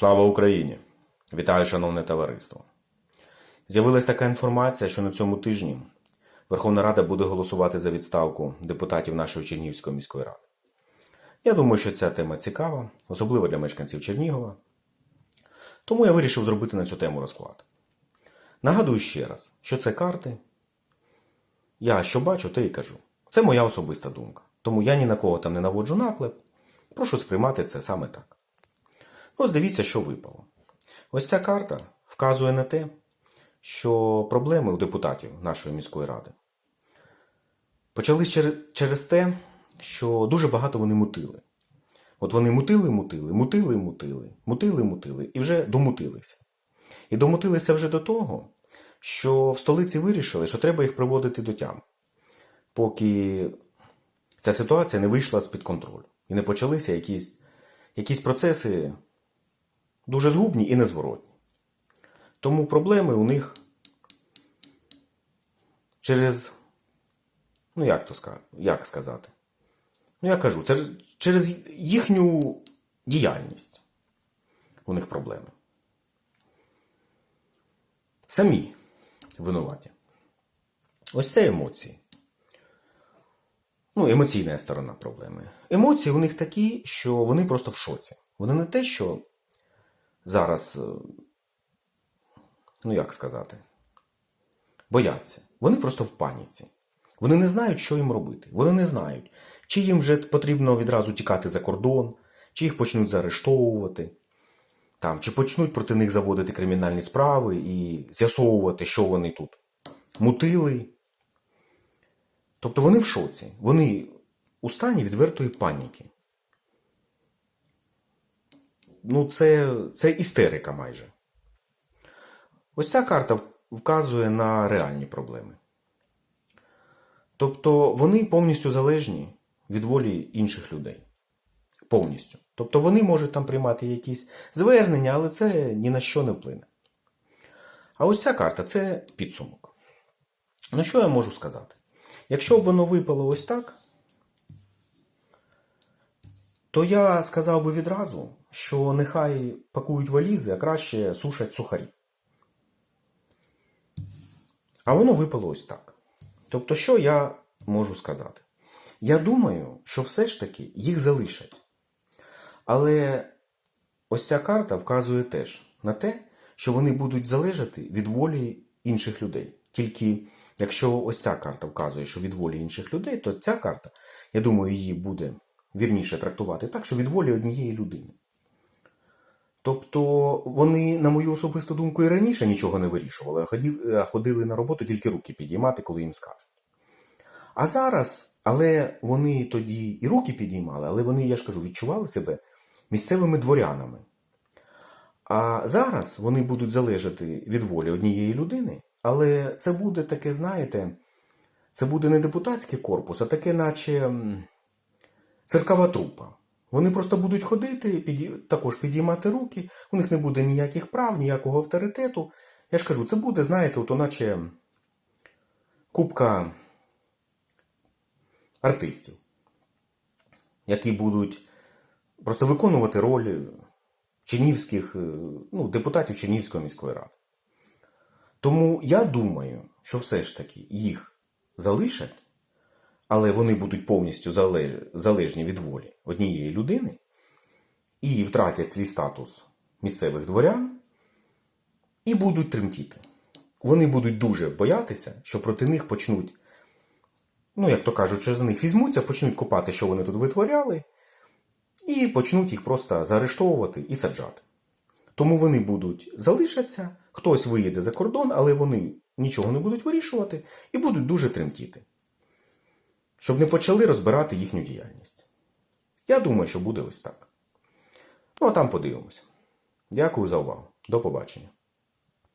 Слава Україні! Вітаю, шановне товариство. З'явилась така інформація, що на цьому тижні Верховна Рада буде голосувати за відставку депутатів нашої Чернігівської міської ради. Я думаю, що ця тема цікава, особливо для мешканців Чернігова. Тому я вирішив зробити на цю тему розклад. Нагадую ще раз, що це карти. Я що бачу, те і кажу. Це моя особиста думка. Тому я ні на кого там не наводжу наклеп. Прошу сприймати це саме так. Ось дивіться, що випало. Ось ця карта вказує на те, що проблеми у депутатів нашої міської ради почались через, те, що дуже багато вони мутили. От вони мутили, мутили, мутили, мутили, мутили, мутили і вже домутилися. І домутилися вже до того, що в столиці вирішили, що треба їх приводити до тями, поки ця ситуація не вийшла з-під контролю і не почалися якісь, якісь процеси дуже згубні і незворотні. Тому проблеми у них через, ну як то сказати, як сказати? Ну, я кажу, це через їхню діяльність у них проблеми. Самі винуваті. Ось це емоції. Ну, емоційна сторона проблеми. Емоції у них такі, що вони просто в шоці. Вони не те, що зараз, е, ну як сказати, бояться. Вони просто в паніці. Вони не знають, що їм робити. Вони не знають, чи їм вже потрібно відразу тікати за кордон, чи їх почнуть заарештовувати, там, чи почнуть проти них заводити кримінальні справи і з'ясовувати, що вони тут мутили. Тобто вони в шоці. Вони у стані відвертої паніки. Ну, це, це істерика майже. Ось ця карта вказує на реальні проблеми. Тобто вони повністю залежні від волі інших людей. Повністю. Тобто вони можуть там приймати якісь звернення, але це ні на що не вплине. А ось ця карта це підсумок. Ну, що я можу сказати? Якщо б воно випало ось так, то я сказав би відразу, що нехай пакують валізи, а краще сушать сухарі. А воно випало ось так. Тобто, що я можу сказати? Я думаю, що все ж таки їх залишать. Але ось ця карта вказує теж на те, що вони будуть залежати від волі інших людей. Тільки якщо ось ця карта вказує, що від волі інших людей, то ця карта, я думаю, її буде вірніше трактувати так, що від волі однієї людини. Тобто вони, на мою особисту думку, і раніше нічого не вирішували, а ходили, на роботу тільки руки підіймати, коли їм скажуть. А зараз, але вони тоді і руки підіймали, але вони, я ж кажу, відчували себе місцевими дворянами. А зараз вони будуть залежати від волі однієї людини, але це буде таке, знаєте, це буде не депутатський корпус, а таке, наче циркова трупа. Вони просто будуть ходити, піді... також підіймати руки, у них не буде ніяких прав, ніякого авторитету. Я ж кажу, це буде, знаєте, от, наче кубка артистів, які будуть просто виконувати роль чернівських, е, ну, депутатів Чернівської міської ради. Тому я думаю, що все ж таки їх залишать, але вони будуть повністю залеж- залежні від волі однієї людини і втратять свій статус місцевих дворян і будуть тремтіти. Вони будуть дуже боятися, що проти них почнуть, ну, як то кажуть, що за них візьмуться, почнуть копати, що вони тут витворяли, і почнуть їх просто заарештовувати і саджати. Тому вони будуть залишаться, хтось виїде за кордон, але вони нічого не будуть вирішувати і будуть дуже тремтіти, щоб не почали розбирати їхню діяльність. Я думаю, що буде ось так. Ну, а там подивимося. Дякую за увагу. До побачення.